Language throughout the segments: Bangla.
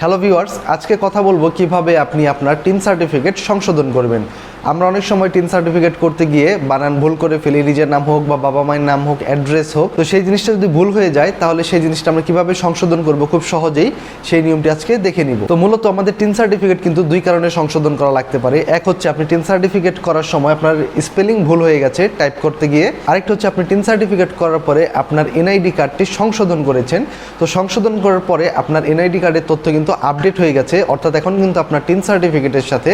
হ্যালো ভিউয়ার্স আজকে কথা বলব কীভাবে আপনি আপনার টিন সার্টিফিকেট সংশোধন করবেন। আমরা অনেক সময় টিন সার্টিফিকেট করতে গিয়ে বানান ভুল করে ফেলি, নিজের নাম হোক বা বাবা মায়ের নাম হোক, অ্যাড্রেস হোক। তো সেই জিনিসটা যদি ভুল হয়ে যায়, তাহলে সেই জিনিসটা আমরা কীভাবে সংশোধন করব খুব সহজেই, সেই নিয়মটি আজকে দেখে নিব। তো মূলত আমাদের টিন সার্টিফিকেট কিন্তু দুই কারণে সংশোধন করা লাগতে পারে। এক হচ্ছে আপনি টিন সার্টিফিকেট করার সময় আপনার স্পেলিং ভুল হয়ে গেছে, টাইপ করতে গিয়ে। আরেকটা হচ্ছে আপনি টিন সার্টিফিকেট করার পরে আপনার এনআইডি কার্ডটি সংশোধন করেছেন। তো সংশোধন করার পরে আপনার এনআইডি কার্ডের তথ্য কিন্তু আপডেট হয়ে গেছে, অর্থাৎ এখন কিন্তু আপনার টিন সার্টিফিকেটের সাথে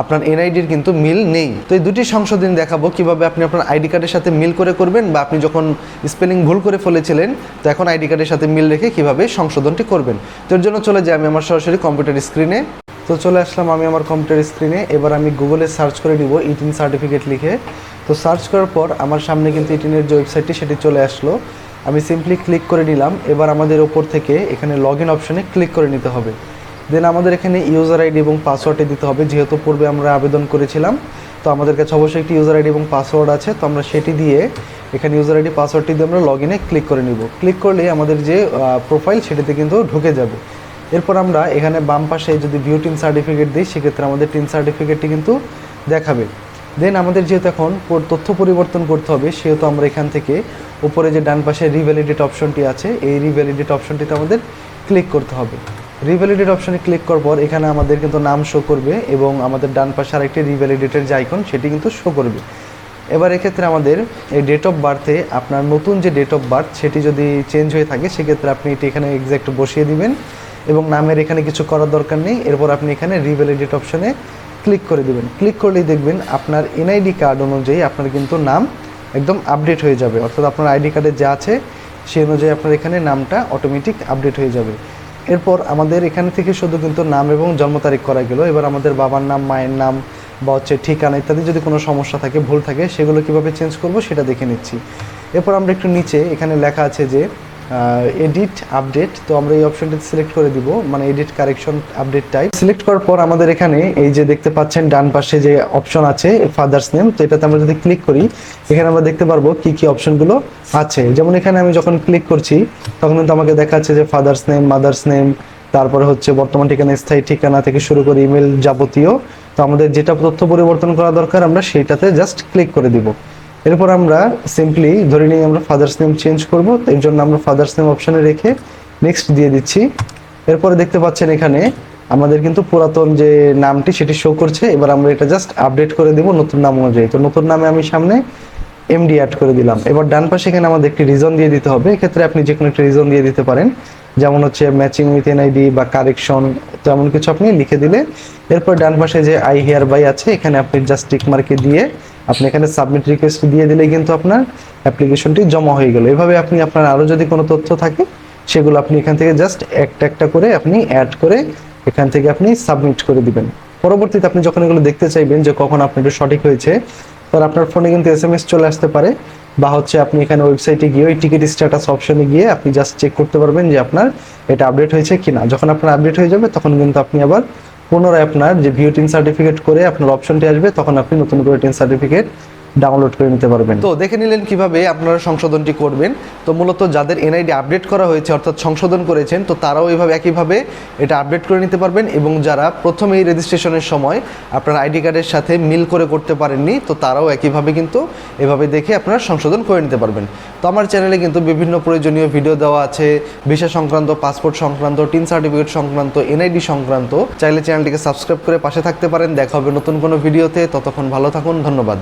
আপনার এনআইডির কিন্তু মিল নেই। তো এই দুটি সংশোধন দেখাবো, কীভাবে আপনি আপনার আইডি কার্ডের সাথে মিল করে করবেন বা আপনি যখন স্পেলিং ভুল করে ফেলেছিলেন, তো এখন আইডি কার্ডের সাথে মিল রেখে কীভাবে সংশোধনটি করবেন। তো এর জন্য চলে যাই আমি আমার সরাসরি কম্পিউটার স্ক্রিনে তো চলে আসলাম আমি আমার কম্পিউটার স্ক্রিনে এবার আমি গুগলে সার্চ করে নিব ইটিন সার্টিফিকেট লিখে। তো সার্চ করার পর আমার সামনে কিন্তু ইটিনের যে ওয়েবসাইটটি সেটি চলে আসলো। আমি সিম্পলি ক্লিক করে নিলাম। এবার আমাদের ওপর থেকে এখানে লগ ইন অপশানে ক্লিক করে নিতে হবে। দেন আমাদের এখানে ইউজার আইডি এবং পাসওয়ার্ডটি দিতে হবে। যেহেতু পূর্বে আমরা আবেদন করেছিলাম, তো আমাদের কাছে অবশ্যই একটি ইউজার আইডি এবং পাসওয়ার্ড আছে। তো আমরা সেটি দিয়ে এখানে ইউজার আইডি পাসওয়ার্ডটি দিয়ে আমরা লগ ইনে ক্লিক করে নিব। ক্লিক করলে আমাদের যে প্রোফাইল সেটিতে কিন্তু ঢুকে যাবে। এরপর আমরা এখানে বাম পাশে যদি ভিউ টিন সার্টিফিকেট দিই, সেক্ষেত্রে আমাদের টিন সার্টিফিকেটটি কিন্তু দেখাবে। দেন আমাদের যেহেতু এখন তথ্য পরিবর্তন করতে হবে, সেহেতু আমরা এখান থেকে উপরে যে ডান পাশে রিভ্যালিডেট অপশনটি আছে, এই রিভ্যালিডেট অপশনটিতে আমাদের ক্লিক করতে হবে। রিভ্যালিডেট অপশনে ক্লিক করার পর এখানে আমাদের কিন্তু নাম শো করবে এবং আমাদের ডান পাশে আরেকটি রিভ্যালিডেটের যে আইকন সেটি কিন্তু শো করবে। এবার এক্ষেত্রে আমাদের এই ডেট অফ বার্থে আপনার নতুন যে ডেট অফ বার্থ সেটি যদি চেঞ্জ হয়ে থাকে, সেক্ষেত্রে আপনি এটি এখানে এক্স্যাক্ট বসিয়ে দিবেন এবং নামের এখানে কিছু করার দরকার নেই। এরপর আপনি এখানে রিভ্যালিডেট অপশনে ক্লিক করে দেবেন। ক্লিক করলেই দেখবেন আপনার এনআইডি কার্ড অনুযায়ী আপনার কিন্তু নাম একদম আপডেট হয়ে যাবে। অর্থাৎ আপনার আইডি কার্ডে যা আছে, সেই অনুযায়ী আপনার এখানে নামটা অটোমেটিক আপডেট হয়ে যাবে। এরপর আমাদের এখানে থেকে শুধু কিন্তু নাম এবং জন্ম তারিখ করা গেল। এবার আমাদের বাবার নাম, মায়ের নাম বা হচ্ছে ঠিকানা ইত্যাদি যদি কোনো সমস্যা থাকে, ভুল থাকে, সেগুলো কীভাবে চেঞ্জ করব সেটা দেখে নিচ্ছি। এরপর আমরা একটু নিচে এখানে লেখা আছে যে এডিট আপডেট তো আমরা এই অপশনটি সিলেক্ট করে দিব। মানে edit correction update type select করার পর আমাদের এখানে এই যে দেখতে পাচ্ছেন, ডান পাশে যে অপশন আছে ফাদার্স নেম তো এটাতে আমরা যদি ক্লিক করি, এখানে আমরা দেখতে পারব কি কি অপশনগুলো আছে। যেমন এখানে আমি যখন ক্লিক করছি, তখন কিন্তু আমাকে দেখাচ্ছে যে ফাদার্স নেম মাদার্স নেম তারপরে হচ্ছে বর্তমান ঠিকানা, স্থায়ী ঠিকানা থেকে শুরু করে ইমেল যাবতীয়। তো আমাদের যেটা তথ্য পরিবর্তন করা দরকার, আমরা সেইটাতে জাস্ট ক্লিক করে দিব। এরপর আমরা সিম্পলি ধরে নিয়ে আমরা ফাদার্স নেম চেঞ্জ করব, এর জন্য আমরা ফাদার্স নেম অপশনে রেখে নেক্সট দিয়ে দিচ্ছি। এরপরে দেখতে পাচ্ছেন এখানে আমাদের কিন্তু পুরাতন যে নামটি সেটি শো করছে, এবার আমরা এটা জাস্ট আপডেট করে দেব নতুন নাম অনুযায়ী। তো নতুন নামে আমি সামনে এমডি অ্যাড করে দিলাম। এবার ডান পাশে এখানে আমাদের একটি রিজন দিয়ে দিতে হবে। এক্ষেত্রে আপনি যে কোনো একটা রিজন দিয়ে দিতে পারেন। যেমন হচ্ছে ম্যাচিং উইথ এনআইডি বা কারেকশন তো এমন কিছু আপনি লিখে দিলে। এরপর ডান পাশে যে আই হেয়ার বাই আছে, এখানে আপনি জাস্ট টিক মার্কে দিয়ে আপনি এখানে সাবমিট রিকোয়েস্ট দিয়ে দিলে কিন্তু আপনার অ্যাপ্লিকেশনটি জমা হয়ে গেল। এভাবে আপনি আপনার আরও যদি কোনো তথ্য থাকে, সেগুলো আপনি এখান থেকে জাস্ট একটা একটা করে আপনি অ্যাড করে এখান থেকে আপনি সাবমিট করে দিবেন। পরবর্তীতে আপনি যখন এগুলো দেখতে চাইবেন যে কখন আপনার সঠিক হয়েছে তাহলে আপনার ফোনে কিন্তু এস এম এস চলে আসতে পারে বা হচ্ছে আপনি এখানে ওয়েবসাইটে গিয়ে ওই টিকিট স্ট্যাটাস অপশনে গিয়ে আপনি জাস্ট চেক করতে পারবেন যে আপনার এটা আপডেট হয়েছে কিনা। যখন আপনার আপডেট হয়ে যাবে, তখন কিন্তু আপনি আবার পুনরায় আপনার যে ভিউ টিন সার্টিফিকেট করে আপনার অপশনটি আসবে, তখন আপনি নতুন করে টিন সার্টিফিকেট ডাউনলোড করে নিতে পারবেন। তো দেখে নিলেন কীভাবে আপনারা সংশোধনটি করবেন। তো মূলত যাদের এনআইডি আপডেট করা হয়েছে, অর্থাৎ সংশোধন করেছেন, তো তারাও এইভাবে একইভাবে এটা আপডেট করে নিতে পারবেন এবং যারা প্রথমেই রেজিস্ট্রেশনের সময় আপনার আইডি কার্ডের সাথে মিল করে করতে পারেননি, তো তারাও একইভাবে কিন্তু এভাবে দেখে আপনারা সংশোধন করে নিতে পারবেন। তো আমার চ্যানেলে কিন্তু বিভিন্ন প্রয়োজনীয় ভিডিও দেওয়া আছে, ভিসা সংক্রান্ত, পাসপোর্ট সংক্রান্ত, টিন সার্টিফিকেট সংক্রান্ত, এনআইডি সংক্রান্ত। চাইলে চ্যানেলটিকে সাবস্ক্রাইব করে পাশে থাকতে পারেন। দেখা হবে নতুন কোনো ভিডিওতে। ততক্ষণ ভালো থাকুন। ধন্যবাদ।